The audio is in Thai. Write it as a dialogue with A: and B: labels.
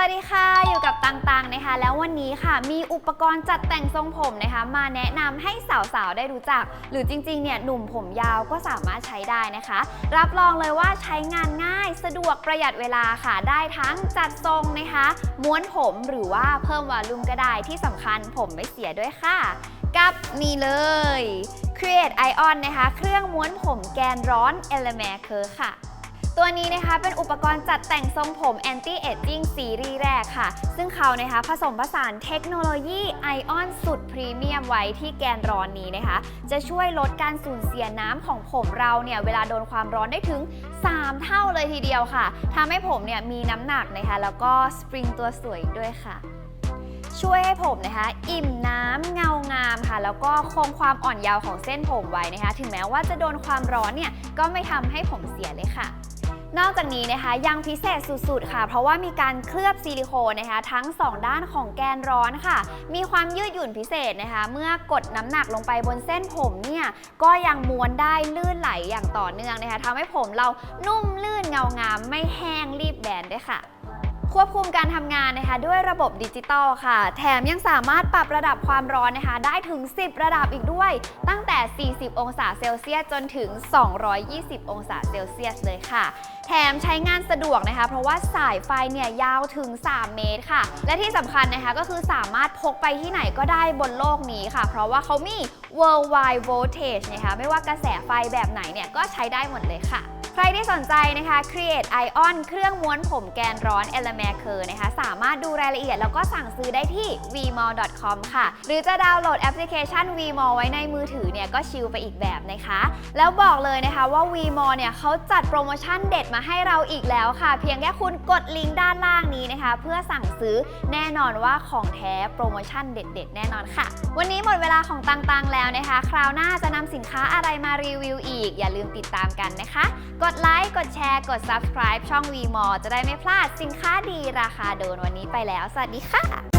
A: วัสดีค่ะอยู่กับตังๆนะคะ แล้ววันนี้ค่ะ มีอุปกรณ์จัดแต่งทรงผมนะคะ มาแนะนำให้สาวๆได้รู้จัก หรือจริงๆเนี่ยหนุ่มผมยาวก็สามารถใช้ได้นะคะ รับรองเลยว่าใช้งานง่ายสะดวกประหยัดเวลาค่ะ ได้ทั้งจัดทรงนะคะ ม้วนผมหรือว่าเพิ่มวอลลุ่มก็ได้ที่สำคัญผมไม่เสียด้วยค่ะ กับนี่เลย Create Ion นะคะ เครื่องม้วนผมแกนร้อน Element Curl ค่ะ ตัวนี้นะคะเป็นอุปกรณ์จัดแต่งทรงผม Anti Aging ซีรีส์แรกค่ะ ซึ่งเขานะคะผสมผสานเทคโนโลยีไอออนสุดพรีเมียมไว้ที่แกนร้อนนี้นะคะ จะช่วยลดการสูญเสียน้ำของผมเราเนี่ยเวลาโดนความร้อนได้ถึง 3 เท่าเลยทีเดียวค่ะทำให้ผมเนี่ยมีน้ำหนักนะคะ แล้วก็สปริงตัวสวยด้วยค่ะช่วยให้ผมนะคะ อิ่มน้ำเงางามค่ะ แล้วก็คงความอ่อนเยาว์ของเส้นผมไว้นะคะ ถึงแม้ว่าจะโดนความร้อนเนี่ย ก็ไม่ทำให้ผมเสียเลยค่ะ นอกจากนี้นะคะยังพิเศษสุดๆค่ะ เพราะว่ามีการเคลือบซิลิโคนนะคะ ทั้ง 2 ด้านของแกนร้อนค่ะ มีความยืดหยุ่นพิเศษนะคะ เมื่อกดน้ำหนักลงไปบนเส้นผมเนี่ย ก็ยังม้วนได้ลื่นไหลอย่างต่อเนื่องนะคะทำให้ผมเรานุ่มลื่นเงางามไม่แห้งรีบแบนด้วยค่ะ ควบคุมการทำงานนะคะด้วยระบบดิจิตอลค่ะ แถมยังสามารถปรับระดับความร้อนนะคะ ได้ถึง 10 ระดับอีกด้วย ตั้งแต่ 40 องศาเซลเซียสจนถึง 220 องศาเซลเซียสเลยค่ะ แถมใช้งานสะดวกนะคะ เพราะว่าสายไฟเนี่ยยาวถึง 3 เมตรค่ะ และที่สำคัญนะคะก็คือสามารถพกไปที่ไหนก็ได้บนโลกนี้ค่ะ เพราะว่าเขามี worldwide voltage นะคะไม่ว่ากระแสไฟแบบไหนเนี่ยก็ใช้ได้หมดเลยค่ะ ใครที่สนใจนะคะ Create Ion เครื่องม้วนผมแกนร้อน Element c u r นะคะ สามารถดูรายละเอียดแล้วก็สั่งซื้อได้ที่ vmall.com ค่ะ หรือจะดาวน์โหลดแอปพลิเคชัน vmall ไว้ในมือถือเนี่ยก็ชิลไปอีกแบบนะคะ แล้วบอกเลยนะคะว่า vmall เนี่ยเขาจัดโปรโมชั่นเด็ดมาให้เราอีกแล้วค่ะ เพียงแค่คุณกดลิงก์ด้านล่างนี้นะคะ เพื่อสั่งซื้อแน่นอนว่าของแท้โปรโมชั่นเด็ด ๆ แน่นอนค่ะ วันนี้หมดเวลาของตังๆแล้วนะคะ คราวหน้าจะนำสินค้าอะไรมารีวิวอีก อย่าลืมติดตามกันนะคะกดไลค์ กดแชร์ กด subscribe ช่อง VMall จะได้ไม่พลาดสินค้าดีราคาโดนวันนี้ไปแล้ว สวัสดีค่ะ